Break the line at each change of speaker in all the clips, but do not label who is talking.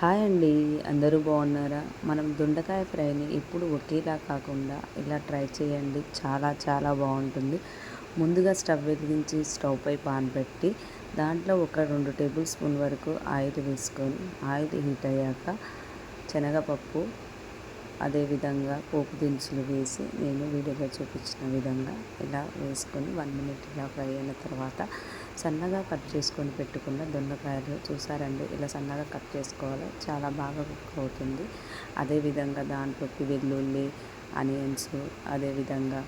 Hi అండి అందరూ బాగున్నారా? మనం దొండకాయ ఫ్రైని ఎప్పుడు ఒకేలా కాకుండా ఇలా ట్రై చేయండి. చాలా చాలా బాగుంటుంది. ముందుగా స్టవ్ వెలిగించి స్టవ్ పై పాన్ పెట్టి దాంట్లో ఒక రెండు టేబుల్ స్పూన్ వరకు ఆయిల్ వేసుకొని ఆయిల్ హీట్ అయ్యాక శనగపప్పు అదేవిధంగా పోపు దినుసులు వేసి నేను వీడియోలో చూపించిన విధంగా ఇలా వేసుకొని వన్ మినిట్ ఇలా ఫ్రై అయిన తర్వాత సన్నగా కట్ చేసుకొని పెట్టుకున్న దొండకాయలు చూసారండి? ఇలా సన్నగా కట్ చేసుకోవాలి. చాలా బాగా కుక్ అవుతుంది. అదేవిధంగా దాంట్లోకి వెల్లుల్లి ఆనియన్స్ అదేవిధంగా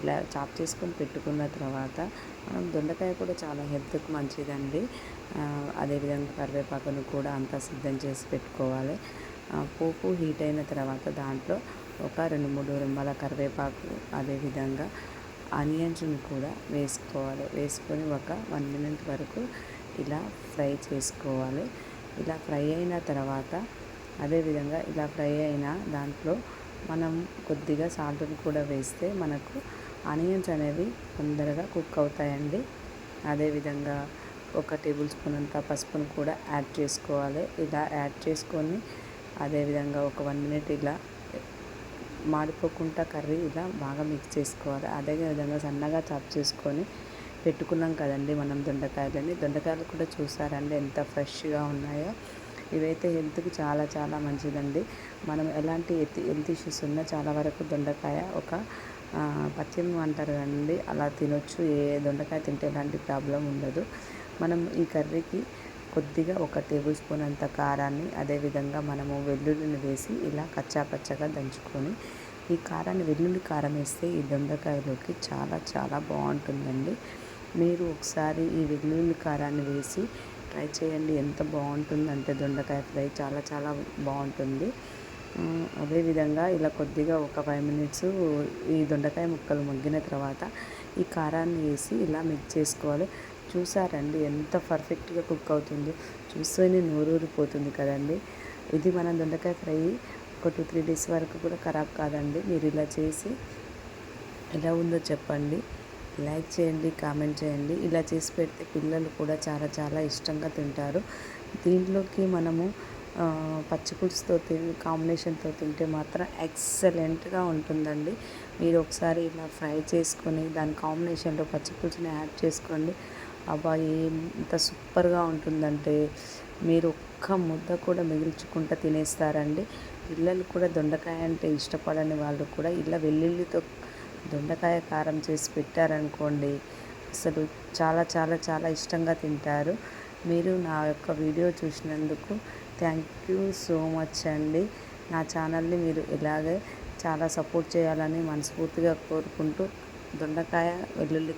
ఇలా చాప్ చేసుకొని పెట్టుకున్న తర్వాత మనం దొండకాయ కూడా చాలా హెల్త్కి మంచిదండి. అదేవిధంగా కరివేపాకును కూడా అంతా సిద్ధం చేసి పెట్టుకోవాలి. పోపు హీట్ అయిన తర్వాత దాంట్లో ఒక రెండు మూడు రెమ్మల కరివేపాకు అదేవిధంగా ఆనియన్స్ని కూడా వేసుకోవాలి. వేసుకొని ఒక వన్ మినిట్ వరకు ఇలా ఫ్రై చేసుకోవాలి. ఇలా ఫ్రై అయిన తర్వాత అదేవిధంగా ఇలా ఫ్రై అయిన దాంట్లో మనం కొద్దిగా సాల్ట్ని కూడా వేస్తే మనకు ఆనియన్స్ అనేవి తొందరగా కుక్ అవుతాయండి. అదేవిధంగా ఒక టేబుల్ స్పూన్ అంత పసుపును కూడా యాడ్ చేసుకోవాలి. ఇలా యాడ్ చేసుకొని అదేవిధంగా ఒక వన్ మినిట్ ఇలా మాడిపోకుండా కర్రీ ఇలా బాగా మిక్స్ చేసుకోవాలి. అదే విధంగా సన్నగా చాప్ చేసుకొని పెట్టుకున్నాం కదండి మనం దొండకాయలని. దొండకాయలు కూడా చూసారండి ఎంత ఫ్రెష్గా ఉన్నాయో. ఇవైతే హెల్త్కి చాలా చాలా మంచిదండి. మనం ఎలాంటి హెల్త్ హెల్త్ ఇష్యూస్ ఉన్నా చాలా వరకు దొండకాయ ఒక పథ్యం అంటారు కదండి. అలా తినొచ్చు. ఏ దొండకాయ తింటే ఎలాంటి ప్రాబ్లం ఉండదు. మనం ఈ కర్రీకి కొద్దిగా ఒక టేబుల్ స్పూన్ అంత కారాన్ని అదేవిధంగా మనము వెల్లుల్లిని వేసి ఇలా కచ్చాపచ్చగా దంచుకొని ఈ కారాన్ని వెల్లుల్లి కారం వేస్తే ఈ దొండకాయలోకి చాలా చాలా బాగుంటుందండి. మీరు ఒకసారి ఈ వెల్లుల్లి కారాన్ని వేసి ట్రై చేయండి. ఎంత బాగుంటుందంటే దొండకాయ ఫ్రై చాలా చాలా బాగుంటుంది. అదేవిధంగా ఇలా కొద్దిగా ఒక ఫైవ్ మినిట్స్ ఈ దొండకాయ ముక్కలు మగ్గిన తర్వాత ఈ కారాన్ని వేసి ఇలా మిక్స్ చేసుకోవాలి. చూసారండి ఎంత పర్ఫెక్ట్గా కుక్ అవుతుందో. చూస్తేనే నోరూరిపోతుంది కదండి. ఇది మన దొండకాయ ఫ్రై ఒక టూ త్రీ డేస్ వరకు కూడా ఖరాబ్ కాదండి. మీరు ఇలా చేసి ఎలా ఉందో చెప్పండి. లైక్ చేయండి కామెంట్ చేయండి. ఇలా చేసి పెడితే పిల్లలు కూడా చాలా చాలా ఇష్టంగా తింటారు. దీంట్లోకి మనము పచ్చిపులుసుతో తిని కాంబినేషన్తో తింటే మాత్రం ఎక్సలెంట్గా ఉంటుందండి. మీరు ఒకసారి ఇలా ఫ్రై చేసుకొని దాని కాంబినేషన్లో పచ్చిపులుసుని యాడ్ చేసుకోండి. అబ్బా ఎంత సూపర్గా ఉంటుందంటే మీరు ఒక్క ముద్ద కూడా మిగిల్చుకుంటూ తినేస్తారండి. పిల్లలు కూడా దొండకాయ అంటే ఇష్టపడని వాళ్ళు కూడా ఇలా వెల్లుల్లితో దొండకాయ కారం చేసి పెట్టారనుకోండి అసలు చాలా చాలా చాలా ఇష్టంగా తింటారు. మీరు నా యొక్క వీడియో చూసినందుకు థ్యాంక్ యూ సో మచ్ అండి. నా ఛానల్ని మీరు ఇలాగే చాలా సపోర్ట్ చేయాలని మనస్ఫూర్తిగా కోరుకుంటూ దొండకాయ వెల్లుల్లి